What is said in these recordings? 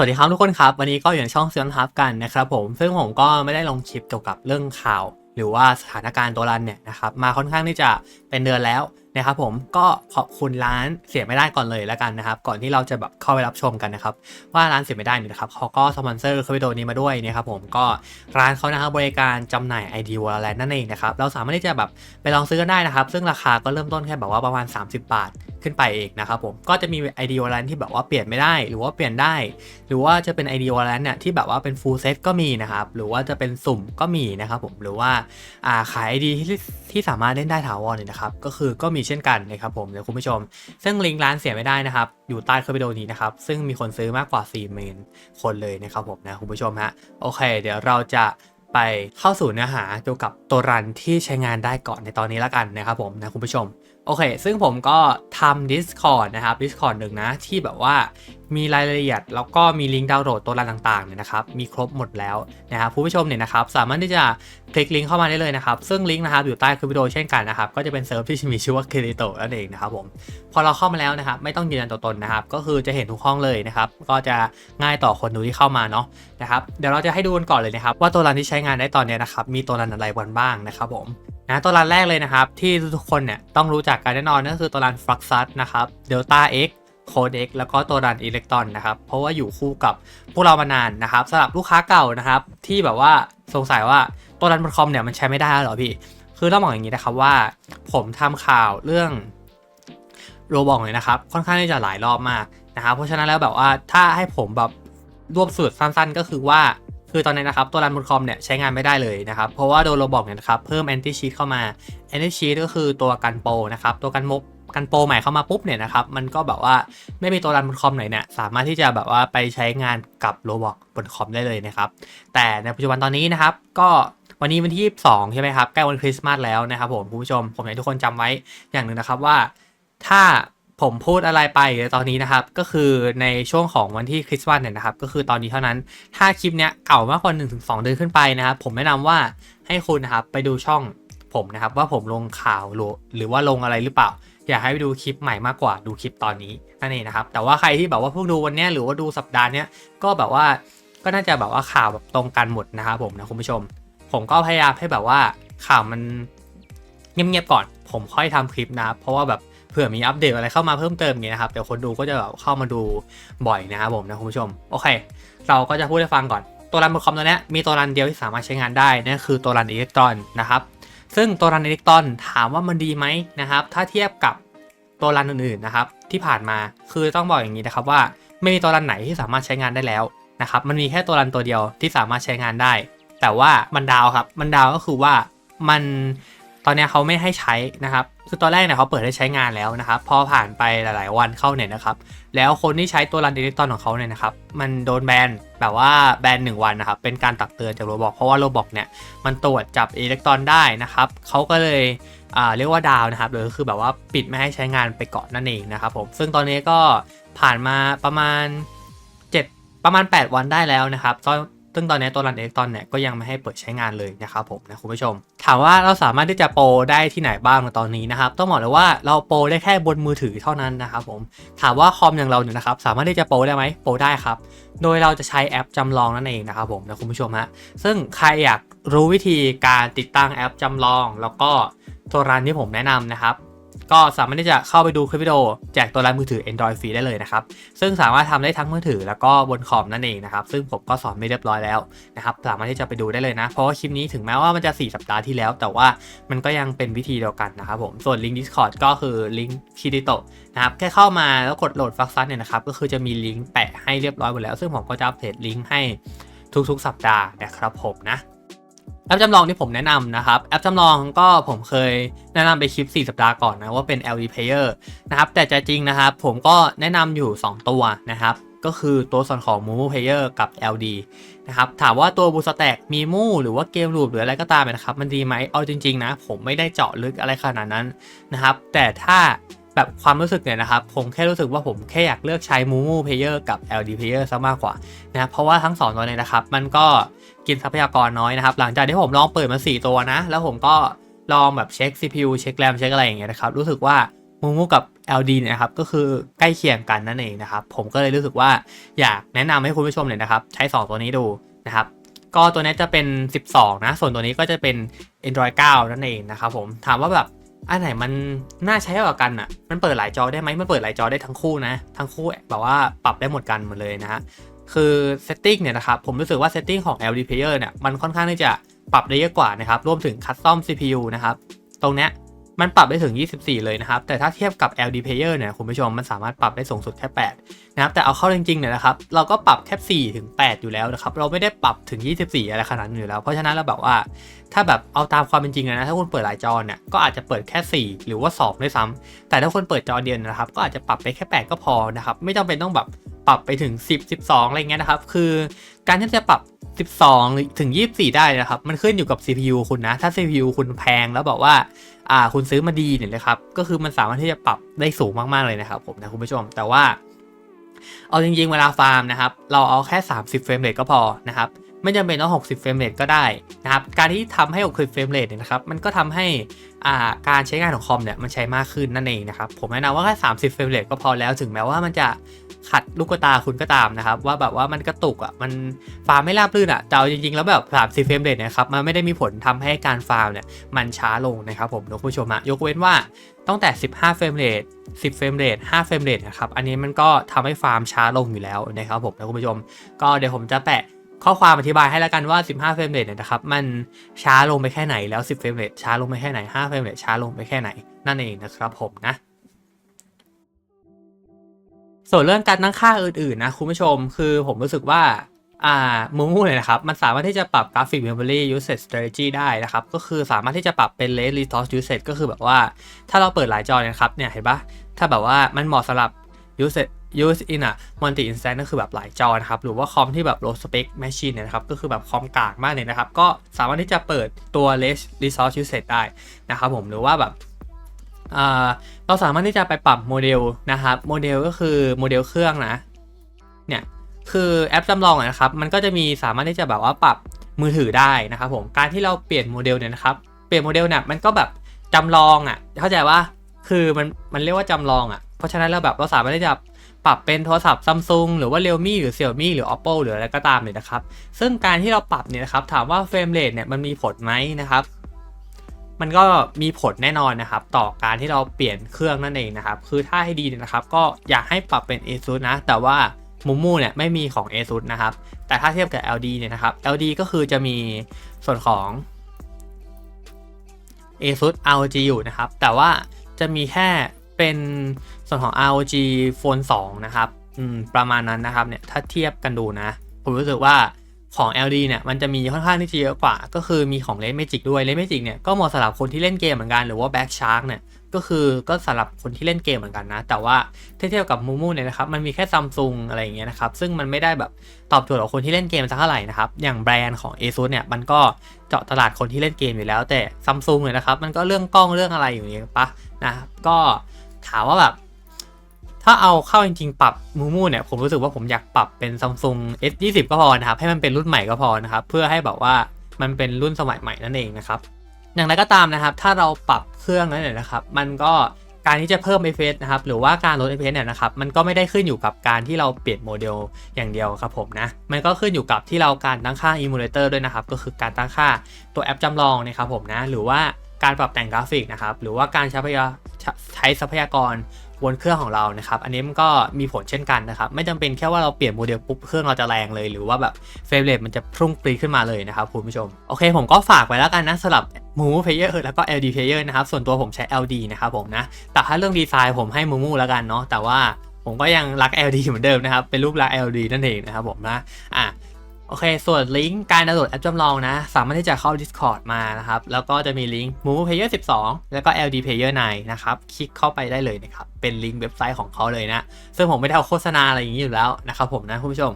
สวัสดีครับทุกคนครับ วันนี้ก็อยู่ในช่องเซียนทับกันนะครับผมซึ่งผมก็ไม่ได้ลงคลิปเกี่ยวกับเรื่องข่าว หรือว่าสถานการณ์ตัวรันเนี่ยนะครับมาค่อนข้างที่จะเป็นเดือนแล้วนะครับผมก็ขอบคุณร้านเสียไม่ได้ก่อนเลยแล้วกันนะครับ ก่อนที่เราจะแบบเข้าไปรับชมกันนะครับ ว่าร้านเสียไม่ได้นี่นะครับเขาก็สปอนเซอร์คลิปโอนี้มาด้วยนะครับผมก็ร้านเขานะครับบริการจำหน่าย ID w a l l e t นั่นเองนะครับเราสามารถที่จะแบบไปลองซื้อกันได้นะครับ ซึ่งราคาก็เริ่มต้นแค่แบบว่าประมาณ 30 บาทขึ้นไปเองนะครับผมก็จะมี ID w a l l e t ที่แบบว่าเปลี่ยนไม่ได้ หรือว่าเปลี่ยนได้ หรือว่าจะเป็น ID w a l l e t เนี่ยที่แบบว่าเป็น full set ก็มีนะครับหรือว่าจะเป็นสุ่มก็มีนะครับผมหรือว่าอ่าขาย ID ที่ที่สามารถเล่นได้ถาวรเนี่ยนะครับก็คือก็มีเช่นกันนะครับผมเดี๋ยวคุณผู้ชม ซึ่งลิงก์ร้านเสียไม่ได้นะครับ อยู่ใต้คลิปวิดีโอนี้นะครับ ซึ่งมีคนซื้อมากกว่า4เมนคนเลยนะครับผมนะคุณผู้ชมฮะโอเค เดี๋ยวเราจะไปเข้าสู่เนื้อหาเกี่ยวกับตัวรันที่ใช้งานได้ก่อนในตอนนี้แล้วกันนะครับผมนะคุณผู้ชม โอเค ซึ่งผมก็ทำ Discord นะครับ Discord หนึ่งนะ ที่แบบว่ามีรายละเอียด แล้วก็มีลิงก์ดาวน์โหลดตัวรันต่างๆเนี่ยนะครับ มีครบหมดแล้วนะครับผู้ชมเนี่ยนะครับ สามารถที่จะคลิกลิงก์เข้ามาได้เลยนะครับ ซึ่งลิงก์นะครับอยู่ใต้คลิปวิดีโอเช่นกันนะครับ ก็จะเป็นเซิร์ฟที่มีชื่อว่า k r i t o นั่นเองนะครับผม พอเราเข้ามาแล้วนะครับ ไม่ต้องยืนยันตัวตนนะครับ ก็คือจะเห็นทุกห้องเลยนะครับ ก็จะง่ายต่อคนดูที่เข้ามาเนาะนะครับ เดี๋ยวเราจะให้ดูกันก่อนเลยนะครับว่าตัวรันที่ใช้งานได้ตอนนี้นะครับ มีตัวรันอะไรบ้างนะครับผม นะตัวรันแรกเลยนะครับ ที่ทุกคนเนี่ยต้องรู้จักกันแน่นอนนั่นก็คือตัวรัน Fluxus นะครับ Delta X Code X แล้วก็ตัวรัน Electron นนะครับ เพราะว่าอยู่คู่กับพวกเรามานานนะครับสำหรับลูกค้าเก่านะครับ ที่แบบว่าสงสัยว่าตัวรันบนคอมเนี่ยมันใช้ไม่ได้หรอพี่ คือต้องบอกอย่างนี้นะครับว่า ผมทำข่าวเรื่องโรบอกเลยนะครับ ค่อนข้างที่จะหลายรอบมากนะครับ เพราะฉะนั้นแล้วแบบว่าถ้าให้ผมแบบรวบสูตรสั้นๆ ก็คือว่า คือตอนนี้นะครับตัวรันบนคอมเนี่ยใช้งานไม่ได้เลยนะครับเพราะว่าโดนโรบอกเนี่ยนะครับเพิ่มแอนตี้ชีตเข้ามาแอนตี้ชีตก็คือตัวกันโปนะครับตัวกันมกกันโปรใหม่เข้ามาปุ๊บเนี่ยนะครับมันก็แบบว่าไม่มีตัวรันบนคอมไหนเนี่ยสามารถที่จะแบบว่าไปใช้งานกับโรบอกบนคอมได้เลยนะครับแต่ในปัจจุบันตอนนี้นะครับก็วันนี้วันที่ 22 ใช่ไหมครับใกล้วันคริสต์มาสแล้วนะครับผมคุณผู้ชมผมอยากให้ทุกคนจำไว้อย่างหนึ่งนะครับว่าถ้า ผมพูดอะไรไปตอนนี้นะครับ ก็คือในช่วงของวันที่คริสต์มาสเนี่ยนะครับ ก็คือตอนนี้เท่านั้น ถ้าคลิปเนี้ยเก่ามากกว่า1-2เดือนขึ้นไปนะครับ ผมแนะนำว่าให้คุณนะครับไปดูช่องผมนะครับ ว่าผมลงข่าวหรือว่าลงอะไรหรือเปล่า อยากให้ไปดูคลิปใหม่มากกว่าดูคลิปตอนนี้นั่นเองนะครับ แต่ว่าใครที่แบบว่าเพิ่งดูวันนี้หรือว่าดูสัปดาห์เนี้ยก็แบบว่าก็น่าจะแบบว่าข่าวแบบตรงกันหมดนะครับผมนะคุณผู้ชม ผมก็พยายามให้แบบว่าข่าวมันเงียบๆก่อน ผมค่อยทำคลิปนะครับเพราะว่าแบบ เผื่อมีอัปเดตอะไรเข้ามาเพิ่มเติมอย่างเงี้ยนะครับเดี๋ยวคนดูก็จะแบบเข้ามาดูบ่อยนะครับผมนะคุณผู้ชมโอเค เราก็จะพูดให้ฟังก่อนตัวรันบนคอมตัวนี้มีตัวรันเดียวที่สามารถใช้งานได้นั่นคือตัวรันอิเล็กตรอนนะครับซึ่งตัวรันอิเล็กตรอนถามว่ามันดีไหมนะครับถ้าเทียบกับตัวรันอื่นๆนะครับที่ผ่านมาคือต้องบอกอย่างนี้นะครับว่าไม่มีตัวรันไหนที่สามารถใช้งานได้แล้วนะครับมันมีแค่ตัวรันตัวเดียวที่สามารถใช้งานได้ แต่ว่ามันดาวครับมันดาวก็คือว่ามัน ตอนนี้เขาไม่ให้ใช้นะครับ คือตอนแรกเนี่ยเขาเปิดให้ใช้งานแล้วนะครับ พอผ่านไปหลายๆวันเข้าเนี่ยนะครับ แล้วคนที่ใช้ตัวรันอิเล็กตรอนของเขาเนี่ยนะครับ มันโดนแบนแบบว่าแบนหนึ่งวันนะครับ เป็นการตักเตือนจากโรบอกเพราะว่าโรบอกเนี่ยมันตรวจจับอิเล็กตรอนได้นะครับเขาก็เลยเรียกว่าดาวนะครับหรือคือแบบว่าปิดไม่ให้ใช้งานไปก่อนนั่นเองนะครับผม ซึ่งตอนนี้ก็ผ่านมาประมาณ 7 ประมาณ 8 วันได้แล้วนะครับ ซึ่งตอนนี้ตัวรันเล็กตอนเนี่ยก็ยังไม่ให้เปิดใช้งานเลยนะครับผมนะคุณผู้ชม ถามว่าเราสามารถที่จะโปรได้ที่ไหนบ้างในตอนนี้นะครับต้องบอกเลยว่าเราโปรได้แค่บนมือถือเท่านั้นนะครับผมถามว่าคอมอย่างเราเนี่ยนะครับสามารถที่จะโปรได้ไหมโปรได้ครับโดยเราจะใช้แอปจำลองนั่นเองนะครับผมนะคุณผู้ชมฮะซึ่งใครอยากรู้วิธีการติดตั้งแอปจำลอง แล้วก็ตัวรันที่ผมแนะนำนะครับ ก็สามารถที่จะเข้าไปดูคลิปวิดีโอแจกตัวรันมือถือ Android ฟรีได้เลยนะครับ ซึ่งสามารถทำได้ทั้งมือถือแล้วก็บนคอมนั่นเองนะครับ ซึ่งผมก็สอนไม่เรียบร้อยแล้วนะครับ สามารถที่จะไปดูได้เลยนะ เพราะว่าคลิปนี้ถึงแม้ว่ามันจะ 4 สัปดาห์ที่แล้ว แต่ว่ามันก็ยังเป็นวิธีเดียวกันนะครับผม ส่วนลิงก์ Discord ก็คือลิงก์คิริโตนะครับ แค่เข้ามาแล้วกดโหลดฟักซัสเนี่ยนะครับ ก็คือจะมีลิงก์แปะให้เรียบร้อยหมดแล้ว ซึ่งผมก็จะอัปเดตลิงก์ให้ทุกๆ สัปดาห์นะครับผมนะ แอปจำลองที่ผมแนะนำนะครับ แอปจำลองก็ผมเคยแนะนำไปคลิป 4 สัปดาห์ก่อนนะว่าเป็น LD Player นะครับแต่ใจจริงนะครับ ผมก็แนะนำอยู่ 2 ตัวนะครับ ก็คือตัวส่วนของ Momo Player กับ LD นะครับถามว่าตัว b o o s t a c k มีมูหรือว่าเกมรูปหรืออะไรก็ตามนะครับ มันดีไหมเอาจริง ๆ นะ ผมไม่ได้เจาะลึกอะไรขนาดนั้นนะครับ แต่ถ้าแบบความรู้สึกเนี่ยนะครับ ผมแค่รู้สึกว่าผมแค่อยากเลือกใช้ Momo Player กับ LD Player ซะมากกว่านะเพราะว่าทั้งสองตัวเนี่ยนะครับ มันก็ กินทรัพยากรน้อยนะครับ หลังจากที่ผมลองเปิดมา 4 ตัวนะ แล้วผมก็ลองแบบเช็ค CPU เช็คแรมเช็คอะไรอย่างเงี้ยนะครับ รู้สึกว่ามูมูกับ LD เนี่ยนะครับ ก็คือใกล้เคียงกันนั่นเองนะครับ ผมก็เลยรู้สึกว่าอยากแนะนำให้คุณผู้ชมเนี่ยนะครับ ใช้ 2 ตัวนี้ดูนะครับ ก็ตัวนี้จะเป็น 12 นะ ส่วนตัวนี้ก็จะเป็น Android 9 นั่นเองนะครับผม ถามว่าแบบอันไหนมันน่าใช้กว่ากันอะ มันเปิดหลายจอได้ไหมมันเปิดหลายจอได้ทั้งคู่นะ ทั้งคู่แบบว่าปรับได้หมดกันหมดเลยนะฮะ คือเซตติ้งเนี่ยนะครับผมรู้สึกว่าเซตติ้งของ LD Player เนี่ยมันค่อนข้างที่จะปรับได้เยอะกว่านะครับรวมถึงคัสตอม CPU นะครับตรงเนี้ย มันปรับได้ถึง 24 เลยนะครับ แต่ถ้าเทียบกับ LD Player เนี่ยคุณผู้ชมมันสามารถปรับได้สูงสุดแค่ 8 นะครับ แต่เอาเข้าจริงๆเนี่ยนะครับ เราก็ปรับแค่4ถึง 8 อยู่แล้วนะครับ เราไม่ได้ปรับถึง 24 อะไรขนาดนั้นอยู่แล้ว เพราะฉะนั้นเราแบบว่า ถ้าแบบเอาตามความเป็นจริงนะ ถ้าคุณเปิดหลายจอเนี่ย ก็อาจจะเปิดแค่ 4 หรือว่า 2 ด้วยซ้ำแต่ถ้าคนเปิดจอเดียวนะครับ ก็อาจจะปรับได้แค่ 8 ก็พอนะครับ ไม่จำเป็นต้องแบบปรับไปถึง 10 12 อะไรเงี้ยนะครับ คือการที่จะปรับ12 ถึง 24 ได้นะครับ มันขึ้นอยู่กับ CPU คุณนะ ถ้า CPU คุณแพงแล้วบอกว่า อ่าคุณซื้อมาดีเนี่ยนะครับก็คือมันสามารถที่จะปรับได้สูงมากๆเลยนะครับผมนะคุณผู้ชม แต่ว่าเอาจริงๆเวลาฟาร์มนะครับเราเอาแค่ 30เฟรมเรทก็พอนะครับ ไม่จำเป็นต้อง 60 เฟรมเรทก็ได้นะครับ การที่ทำให้ 60 เฟรมเรทเนี่ยนะครับ มันก็ทำให้อ่าการใช้งานของคอมเนี่ยมันใช้มากขึ้นนั่นเองนะครับ ผมแนะนำว่าแค่ 30 เฟรมเรทก็พอแล้ว ถึงแม้ว่ามันจะขัดลูกตาคุณก็ตามนะครับ ว่าแบบว่ามันกระตุกอะมันฟาร์มไม่ราบรื่นอะแต่เอาจริงๆ แล้วแบบ 30 เฟรมเรทนี่ยครับมันไม่ได้มีผลทำให้การฟาร์มเนี่ยมันช้าลงนะครับผมคุณผู้ชมอะยกเว้นว่าตั้งแต่ 15 เฟรมเรท10 เฟรมเรท5เฟรมเรทนะครับอันนี้มันก็ทำให้ฟาร์มช้าลงอยู่แล้วนะครับผมนะคุณผู้ชม ก็เดี๋ยวผมจะแปะ ข้อความอธิบายให้แล้วกันว่า 15 เฟรมเรทเนี่ยนะครับ มันช้าลงไปแค่ไหนแล้ว 10 เฟรมเรทช้าลงไปแค่ไหน 5 เฟรมเรทช้าลงไปแค่ไหน นั่นเองนะครับผมนะ ส่วนเรื่องการตั้งค่าอื่นๆนะคุณผู้ชม คือผมรู้สึกว่าอ่ามูมูเนี่ยนะครับ มันสามารถที่จะปรับกราฟิก memory usage strategy ได้นะครับ ก็คือสามารถที่จะปรับเป็น less resource usage ก็คือแบบว่า ถ้าเราเปิดหลายจอเนี่ยครับ เนี่ยเห็นปะถ้าแบบว่ามันเหมาะสำหรับ usage use in a multi instance ก็คือแบบหลายจอนะครับ หรือว่าคอมที่แบบ low spec machine เนี่ยนะครับ ก็คือแบบคอมกากมากเนี่ยนะครับ ก็สามารถที่จะเปิดตัว less resource usage ได้นะครับผมหรือว่าแบบเราสามารถที่จะไปปรับโมเดลนะครับ โมเดลก็คือโมเดลเครื่องนะ เนี่ย คือแอปจำลองนะครับ มันก็จะมีสามารถที่จะแบบว่าปรับมือถือได้นะครับผม การที่เราเปลี่ยนโมเดลเนี่ยนะครับ เปลี่ยนโมเดลเนี่ยมันก็แบบจำลองอะ เข้าใจว่า คือมัน มันเรียกว่าจำลองอะ เพราะฉะนั้นเราแบบเราสามารถที่จะ ปรับเป็นโทรศัพท์ซัมซุงหรือว่า Realme หรือ Xiaomi หรือ Oppo หรืออะไรก็ตามเนี่ยนะครับ ซึ่งการที่เราปรับเนี่ยนะครับถามว่าเฟรมเรทเนี่ยมันมีผลไหมนะครับมันก็มีผลแน่นอนนะครับ ต่อการที่เราเปลี่ยนเครื่องนั่นเองนะครับ คือถ้าให้ดีเนี่ยนะครับ ก็อยากให้ปรับเป็น ASUS นะ แต่ว่ามูมูเนี่ยไม่มีของ ASUS นะครับ แต่ถ้าเทียบกับ LD เนี่ยนะครับ LD ก็คือจะมีส่วนของ ASUS ROG อยู่นะครับ แต่ว่าจะมีแค่ เป็นส่วนของ ROG Phone 2 นะครับอืมประมาณนั้นนะครับเนี่ยถ้าเทียบกันดูนะ ผมรู้สึกว่าของ LD เนี่ยมันจะมีค่อนข้างที่จะเยอะกว่า ก็คือมีของ Red Magic ด้วย Red Magic เนี่ยก็เหมาะสำหรับคนที่เล่นเกมเหมือนกันหรือว่า Back Shark เนี่ยก็คือก็สำหรับคนที่เล่นเกมเหมือนกันนะ แต่ว่าเทียบกับมูมูเนี่ยนะครับมันมีแค่ซัมซุงอะไรอย่างเงี้ยนะครับซึ่งมันไม่ได้แบบตอบโจทย์กับคนที่เล่นเกมสักเท่าไหร่นะครับอย่างแบรนด์ของ ASUS เนี่ยมันก็เจาะตลาดคนที่เล่นเกมอยู่แล้ว แต่ซัมซุงเนี่ยนะครับมันก็เรื่องกล้องเรื่องอะไรอยู่นี่ปะนะก็ ถามว่าแบบ ถ้าเอาเข้าจริงๆ ปรับมูมูเนี่ย ผมรู้สึกว่าผมอยากปรับเป็น Samsung S20 ก็พอนะครับ ให้มันเป็นรุ่นใหม่ก็พอนะครับ เพื่อให้แบบว่ามันเป็นรุ่นสมัยใหม่นั่นเองนะครับ อย่างไรก็ตามนะครับ ถ้าเราปรับเครื่องนั้นเนี่ยนะครับ มันก็การที่จะเพิ่ม FPS นะครับ หรือว่าการลด FPS เนี่ยนะครับ มันก็ไม่ได้ขึ้นอยู่กับการที่เราเปลี่ยนโมเดลอย่างเดียวครับผมนะ มันก็ขึ้นอยู่กับที่เราการตั้งค่า emulator ด้วยนะครับ ก็คือการตั้งค่าตัวแอปจำลองนะครับผมนะ หรือว่าการปรับแต่งกราฟิกนะครับ หรือว่าการใช้พยา ใช้ทรัพยากรบนเครื่องของเรานะครับ อันนี้มันก็มีผลเช่นกันนะครับ ไม่จำเป็นแค่ว่าเราเปลี่ยนโมเดลปุ๊บเครื่องเราจะแรงเลย หรือว่าแบบเฟรมเรทมันจะพุ่งปรีขึ้นมาเลยนะครับคุณผู้ชม โอเค ผมก็ฝากไว้แล้วกันนะสำหรับ Move Player แล้วก็ LD Player นะครับ ส่วนตัวผมใช้ LD นะครับผมนะ แต่ถ้าเรื่องดีไซน์ผมให้ Mumu แล้วกันเนาะ แต่ว่าผมก็ยังรัก LD เหมือนเดิมนะครับ เป็นรูปลักษณ์ LD นั่นเองนะครับผมนะ อะ โอเค ส่วนลิงก์การดาวน์โหลดแอปจำลองนะ สามารถที่จะเข้า Discord มานะครับ แล้วก็จะมีลิงก์ Move Player 12 แล้วก็ LD Player 9นะครับ คลิกเข้าไปได้เลยนะครับ เป็นลิงก์เว็บไซต์ของเขาเลยนะ ซึ่งผมไม่ได้เอาโฆษณาอะไรอย่างนี้อยู่แล้วนะครับผมนะคุณผู้ชม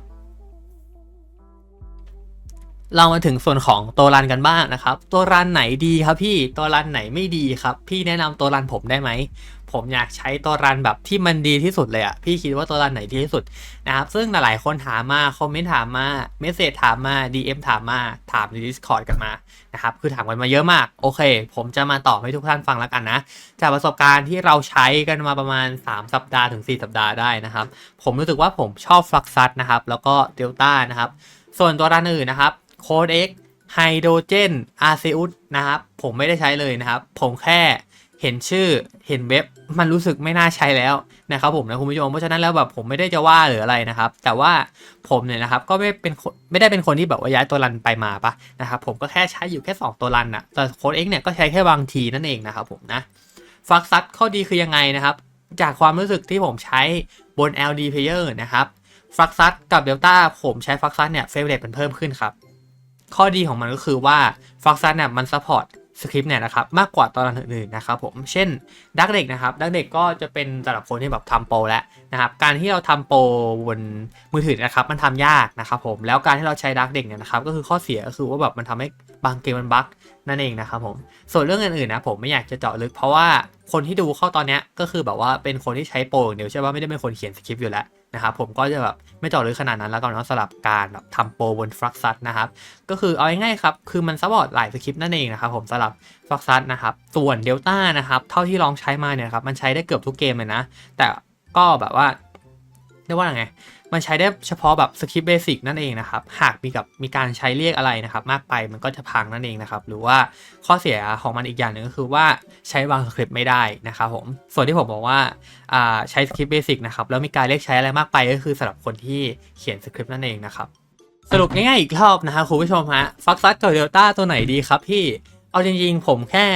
เรามาถึงส่วนของตัวรันกันบ้างนะครับ ตัวรันไหนดีครับพี่ ตัวรันไหนไม่ดีครับ พี่แนะนำตัวรันผมได้ไหม ผมอยากใช้ตัวรันแบบที่มันดีที่สุดเลยอะพี่คิดว่าตัวรันไหนดีที่สุดนะครับซึ่งหลายๆคนถามมาคอมเมนต์ถามมาเมสเซจถามมา DM ถามมาถามใน Discord กันมานะครับคือถามกันมาเยอะมากโอเค ผมจะมาตอบให้ทุกท่านฟังแล้วกันนะ จากประสบการณ์ที่เราใช้กันมาประมาณ 3 สัปดาห์ถึง 4 สัปดาห์ได้นะครับ ผมรู้สึกว่าผมชอบฟลักซัสนะครับแล้วก็เดลต้านะครับส่วนตัวรันอื่นนะครับโค้ด X ไฮโดรเจนอาร์เซอุสนะครับผมไม่ได้ใช้เลยนะครับ ผมแค่ เห็นชื่อเห็นเว็บมันรู้สึกไม่น่าใช้แล้วนะครับผมนะคุณผู้ชมเพราะฉะนั้นแล้วแบบผมไม่ได้จะว่าหรืออะไรนะครับ แต่ว่าผมเนี่ยนะครับก็ไม่เป็นคนไม่ได้เป็นคนที่แบบว่าย้ายตัวรันไปมาปะนะครับผมก็แค่ใช้อยู่แค่ 2 ตัวรันนะแต่โค้ดเองเนี่ยก็ใช้แค่บางทีนั่นเองนะครับผมนะฟักซัดข้อดีคือยังไงนะครับ จากความรู้สึกที่ผมใช้บน LD Player นะครับฟักซัดกับเดลต้าผมใช้ฟักซัดเนี่ยเฟรมเรทมันเพิ่มขึ้นครับข้อดีของมันก็คือว่าฟักซัสเนี่ยมันซัพพอร์ต สคริปต์เนี่ยนะครับมากกว่าตอนอื่นๆนะครับผมเช่นดักเด็กนะครับดักเด็กก็จะเป็นสำหรับคนที่แบบทำโปรแล้วนะครับการที่เราทำโปรบนมือถือนะครับมันทำยากนะครับผมแล้วการที่เราใช้ดักเด็กเนี่ยนะครับก็คือข้อเสียก็คือว่าแบบมันทำให้บางเกมมันบั๊กนั่นเองนะครับผมส่วนเรื่องอื่นๆนะผมไม่อยากจะเจาะลึกเพราะว่าคนที่ดูเข้าตอนเนี้ยก็คือแบบว่าเป็นคนที่ใช้โปรอย่างเดียวใช่ป่ะไม่ได้เป็นคนเขียนสคริปต์อยู่แล้ว นะครับผมก็จะแบบไม่เจาะลึกขนาดนั้นแล้วกันเนาะสลับการแบบทำโปรบนฟลักซัสนะครับก็คือเอาง่ายๆครับคือมันซัพพอร์ตหลายสคริปต์นั่นเองนะครับผมสลับฟลักซัสนะครับส่วนเดลต้านะครับเท่าที่ลองใช้มาเนี่ยครับมันใช้ได้เกือบทุกเกมเลยนะแต่ก็แบบว่าเรียกว่าไง มันใช้ได้เฉพาะแบบสคริปต์เบสิกนั่นเองนะครับ หากมีกับมีการใช้เรียกอะไรนะครับ มากไปมันก็จะพังนั่นเองนะครับ หรือว่าข้อเสียของมันอีกอย่างหนึ่งก็คือว่าใช้วางสคริปต์ไม่ได้นะครับผม ส่วนที่ผมบอกว่าใช้สคริปต์เบสิกนะครับ แล้วมีการเรียกใช้อะไรมากไปก็คือสำหรับคนที่เขียนสคริปต์นั่นเองนะครับ สรุปง่ายๆอีกรอบนะครับคุณผู้ชมฮะฟักซัสกับเดลต้าตัวไหนดีครับพี่ เอาจริงๆ ผมแค่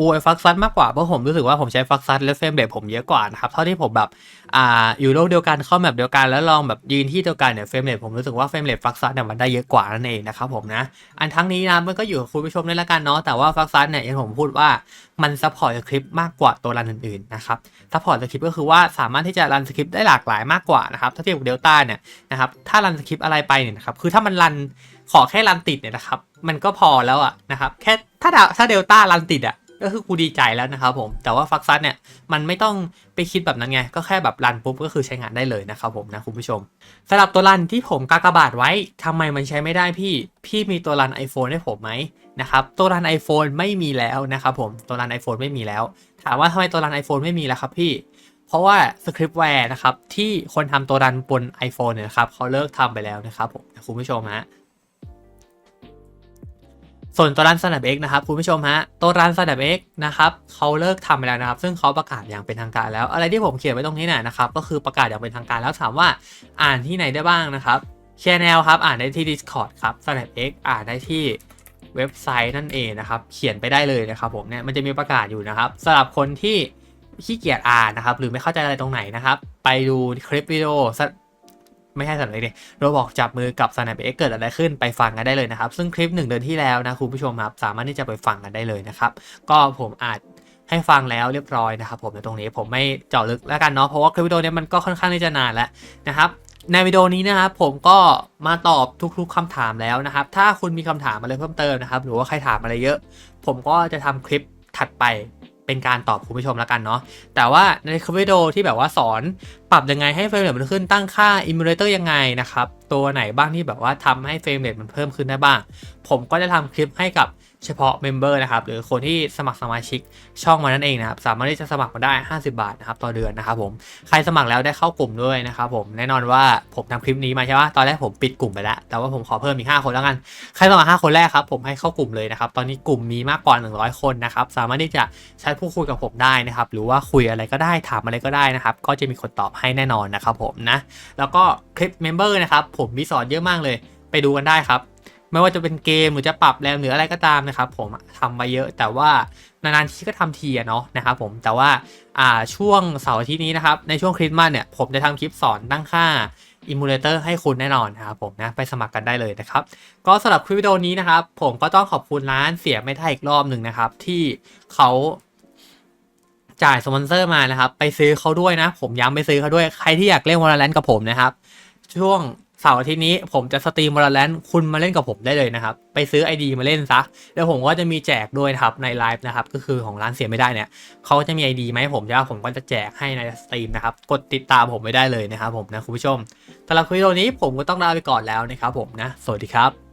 อวยฟักซัสมากกว่าเพราะผมรู้สึกว่าผมใช้ฟักซัสและเฟรมเรทผมเยอะกว่านะครับเท่าที่ผมแบบอ่าอยู่โลกเดียวกันเข้าแมปเดียวกันแล้วลองแบบยืนที่เดียวกันเนี่ยเฟรมเรทผมรู้สึกว่าเฟรมเรทฟักซัสเนี่ยมันได้เยอะกว่านั่นเองนะครับผมนะอันทั้งนี้นะมันก็อยู่กับคุณผู้ชมด้วยละกันเนาะแต่ว่าฟักซัสเนี่ยอย่างผมพูดว่ามันซัพพอร์ตสคริปต์มากกว่าตัวรันอื่นๆนะครับซัพพอร์ตสคริปต์ก็คือว่าสามารถที่จะรันสคริปต์ได้หลากหลายมากกว่านะครับถ้าเทียบกับเดลต้าเนี่ยนะครับถ้ารันสคริปต์อะไรไปเนี่ยนะครับคือถ้ามันรันขอแค่รันติดเนี่ยนะครับมันก็พอแล้วอะนะครับแค่ถ้าถ้าเดลต้ารันติดอะ ก็คือกูดีใจแล้วนะครับผม แต่ว่าฟักซัสเนี่ยมันไม่ต้องไปคิดแบบนั้นไง ก็แค่แบบรันปุ๊บก็คือใช้งานได้เลยนะครับผมนะคุณผู้ชมสำหรับตัวรันที่ผมกากบาทไว้ทำไมมันใช้ไม่ได้พี่ พี่มีตัวรัน iPhone ให้ผมไหมนะครับตัวรัน iPhone ไม่มีแล้วนะครับผมตัวรัน iPhone ไม่มีแล้ว ถามว่าทำไมตัวรัน iPhone ไม่มีแล้วครับพี่เพราะว่าสคริปต์แวร์นะครับที่คนทำตัวรันบน iPhone เนี่ยนะครับเขาเลิกทำไปแล้วนะครับผมคุณผู้ชมฮะ ส่วนตัวรัน Snap X นะครับคุณผู้ชมฮะตัวรัน Snap X นะครับเขาเลิกทำไปแล้วนะครับ ซึ่งเขาประกาศอย่างเป็นทางการแล้ว อะไรที่ผมเขียนไว้ตรงนี้เนี่ยนะครับ ก็คือประกาศอย่างเป็นทางการแล้วถามว่าอ่านที่ไหนได้บ้างนะครับแชนแนลครับ อ่านได้ที่ Discord ครับ Snap X อ่านได้ที่เว็บไซต์นั่นเองนะครับ เขียนไปได้เลยนะครับผมเนี่ยมันจะมีประกาศอยู่นะครับสำหรับคนที่ขี้เกียจอ่านนะครับ หรือไม่เข้าใจอะไรตรงไหนนะครับ ไปดูคลิปวิดีโอ ไม่ใช่สันเลยดิโรบอกจับมือกับ Snap X เกิดอะไรขึ้นไปฟังกันได้เลยนะครับ ซึ่งคลิปหนึ่งเดือนที่แล้วนะคุณผู้ชมครับสามารถที่จะไปฟังกันได้เลยนะครับ ก็ผมอาจให้ฟังแล้วเรียบร้อยนะครับผมในตรงนี้ผมไม่เจาะลึกแล้วกันเนาะเพราะว่าคลิปวิดีโอนี้มันก็ค่อนข้างที่จะนานแล้วนะครับในวิดีโอนี้นะครับผมก็มาตอบทุกๆคำถามแล้วนะครับ ถ้าคุณมีคำถามอะไรเพิ่มเติมนะครับ หรือว่าใครถามอะไรเยอะ ผมก็จะทำคลิปถัดไป เป็นการตอบคุณผู้ชมแล้วกันเนาะแต่ว่าในคลิปวิดีโอที่แบบว่าสอนปรับยังไงให้เฟรมเรทมันขึ้นตั้งค่าอิมูเลเตอร์ยังไงนะครับตัวไหนบ้างที่แบบว่าทำให้เฟรมเรทมันเพิ่มขึ้นได้บ้าง ผมก็จะทำคลิปให้กับเฉพาะเมมเบอร์นะครับหรือคนที่สมัครสมาชิกช่องมานั่นเองนะครับสามารถที่จะสมัครมาได้ 50 บาทนะครับต่อเดือนนะครับผมใครสมัครแล้วได้เข้ากลุ่มด้วยนะครับผมแน่นอนว่าผมทำคลิปนี้มาใช่ไหมตอนแรกผมปิดกลุ่มไปแล้ว แต่ว่าผมขอเพิ่มอีก 5 คนแล้วกัน ใครสมัคร5คนแรกครับผมให้เข้ากลุ่มเลยนะครับตอนนี้กลุ่มมีมากกว่า 100 คนนะครับสามารถที่จะใช้พูดคุยกับผมได้นะครับหรือว่าคุยอะไรก็ได้ถามอะไรก็ได้นะครับก็จะมีคนตอบให้แน่นอนนะครับผมนะแล้วก็คลิปเมมเบอร์นะครับผมมีสอนเยอะมากเลย ไปดูกันได้ครับ ไม่ว่าจะเป็นเกมหรือจะปรับแรมหรืออะไรก็ตามนะครับ ผมทำมาเยอะแต่ว่านานๆทีก็ทำทีอะเนาะนะครับผมแต่ว่าอ่าช่วงเสาร์อาทิตย์นี้นะครับในช่วงคริสต์มาสเนี่ยผมจะทำคลิปสอนตั้งค่าอิมูเลเตอร์ให้คุณแน่นอนนะครับผมนะไปสมัครกันได้เลยนะครับ ก็สำหรับคลิปวิดีโอนี้นะครับ ผมก็ต้องขอบคุณร้านเสียไม่ได้อีกรอบหนึ่งนะครับ ที่เขาจ่ายสปอนเซอร์มานะครับ ไปซื้อเขาด้วยนะ ผมย้ำไปซื้อเขาด้วยใครที่อยากเล่นวอลเลนกับผมนะครับ ช่วง เสาร์อาทิตย์นี้ผมจะสตรีมวอลเลนคุณมาเล่นกับผมได้เลยนะครับ ไปซื้อ ID มาเล่นซะ แล้วผมก็จะมีแจกด้วยนะครับในไลฟ์นะครับ ก็คือของร้านเสียไม่ได้เนี่ยเขาก็จะมี ID มาให้ผมใช่ไหมผมก็จะแจกให้ในสตรีมนะครับ กดติดตามผมไว้ได้เลยนะครับผมนะคุณผู้ชมสำหรับคลิปวิดีโอนี้ผมก็ต้องลาไปก่อนแล้วนะครับผมนะ สวัสดีครับ